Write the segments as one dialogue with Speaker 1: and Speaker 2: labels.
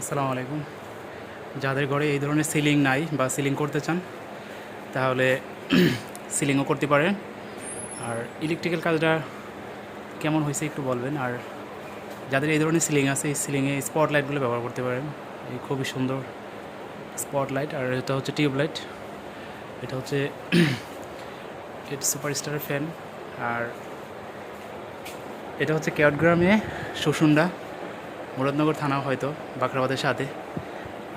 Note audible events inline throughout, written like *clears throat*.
Speaker 1: আসসালামু আলাইকুম। যাদের ঘরে এই ধরনের সিলিং নাই বা সিলিং করতে চান, তাহলে *clears throat* সিলিংও করতে পারেন। আর ইলেকট্রিক্যাল কাজটা কেমন হয়েছে একটু বলবেন। আর যাদের এই ধরনের সিলিং আছে, এই সিলিংয়ে স্পট লাইটগুলো ব্যবহার করতে পারেন। এই খুবই সুন্দর স্পট লাইট আর এটা হচ্ছে টিউবলাইট। এটা হচ্ছে *clears throat* এটা সুপারস্টারের ফ্যান আর এটা হচ্ছে কেওটগ্রামে শুশুন্ডা মুরাদনগর থানা হয়তো, বাঁকড়াবাদের সাথে।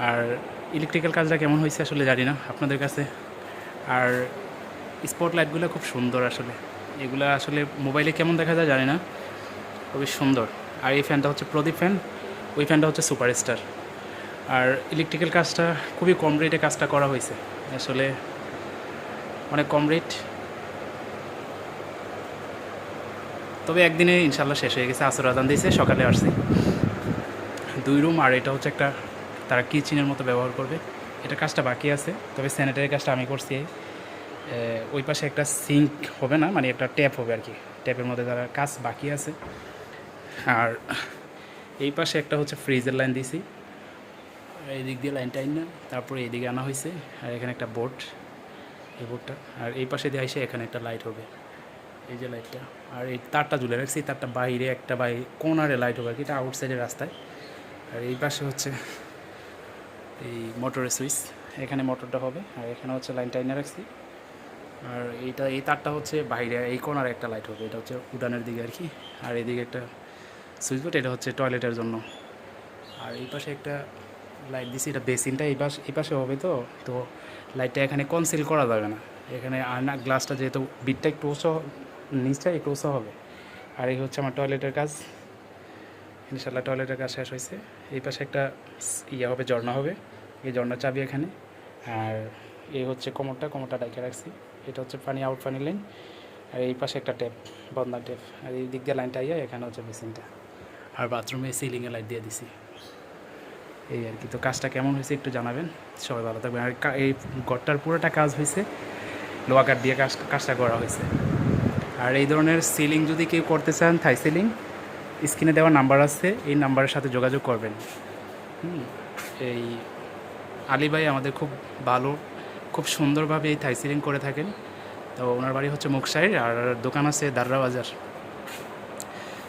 Speaker 1: আর ইলেকট্রিক্যাল কাজটা কেমন হয়েছে আসলে জানি না আপনাদের কাছে। আর স্পট লাইটগুলো খুব সুন্দর আসলে। এগুলো আসলে মোবাইলে কেমন দেখা যায় জানি না, খুবই সুন্দর। আর এই ফ্যানটা হচ্ছে প্রদীপ ফ্যান ওই ফ্যানটা হচ্ছে সুপারস্টার আর ইলেকট্রিক্যাল কাজটা খুবই কম রেটে কাজটা করা হয়েছে। আসলে অনেক কম রেট তবে একদিনে ইনশাল্লাহ শেষ হয়ে গেছে, আসর আদান দিয়েছে, সকালে আসছি। দুই রুম আর এটা হচ্ছে একটা, তারা কিচেনের মতো ব্যবহার করবে। এটা কাজটা বাকি আছে, তবে স্যানিটারি কাজটা আমি করছি। ওই পাশে একটা সিঙ্ক হবে না মানে একটা ট্যাপ হবে আর কি। ট্যাপের মধ্যে তারা কাজ বাকি আছে। আর এই পাশে একটা হচ্ছে ফ্রিজের লাইন দিয়েছি এই দিক দিয়ে লাইনটা আইন না তারপরে এইদিকে আনা হয়েছে আর এখানে একটা বোর্ড এই বোর্ডটা আর এই পাশে দিয়ে এসে এখানে একটা লাইট হবে। এই যে লাইটটা আর এই তারটা ঝুলে রাখছি, তারটা বাইরে একটা বাই, কোনারে লাইট হবে আর কি, এটা আউটসাইডের রাস্তায়। আর এই পাশে হচ্ছে এই মোটরের সুইচ এখানে মোটরটা হবে, আর এখানে হচ্ছে লাইন টাইনে রাখছি। আর এইটা, এই তারটা হচ্ছে বাইরে, এই কোনারে একটা লাইট হবে, এটা হচ্ছে উডানের দিকে আর কি। আর এদিকে একটা সুইচ বোর্ড এটা হচ্ছে টয়লেটের জন্য। আর এই পাশে একটা লাইট দিছি, এটা বেসিনটা এই পাশে এই পাশে হবে তো তো লাইটটা এখানে কনসিল করা যাবে না। এখানে আয়না গ্লাসটা যেহেতু বিটটা একটু উঁচু, নিচটা একটু উঁচু হবে। আর এই হচ্ছে আমার টয়লেটের কাজ। ইনশাল্লাহ টয়লেটের কাজ শেষ হয়েছে। এই পাশে একটা ইয়ে হবে, ঝর্ণা হবে। এই ঝর্ণার চাবি এখানে। আর এই হচ্ছে কোমরটা কোমরটা ডাইকে রাখছি। এটা হচ্ছে পানি, আউট পানি লাইন। আর এই পাশে একটা ট্যাপ বন্ধা ট্যাপ। আর এই দিক দিয়ে লাইনটা আইয়া এখানে হচ্ছে মেশিনটা। আর বাথরুমে সিলিংয়ে লাইট দিয়ে দিছি। এই আর কি। তো কাজটা কেমন হয়েছে একটু জানাবেন। সবাই ভালো থাকবেন। আর এই ঘরটার পুরোটা কাজ হয়েছে। লোহা কাঠ দিয়ে কাজ কাজটা করা হয়েছে। আর এই ধরনের সিলিং যদি কেউ করতে চান, থাই সিলিং স্ক্রিনে দেওয়া নাম্বার আছে, এই নাম্বারের সাথে যোগাযোগ করবেন। এই আলী ভাই আমাদের খুব ভালো, খুব সুন্দরভাবে এই থাই সিলিং করে থাকেন। তো ওনার বাড়ি হচ্ছে মুখসাইর আর দোকান আছে দাররা বাজার।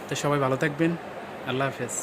Speaker 1: তো সবাই ভালো থাকবেন, আল্লাহ হাফেজ।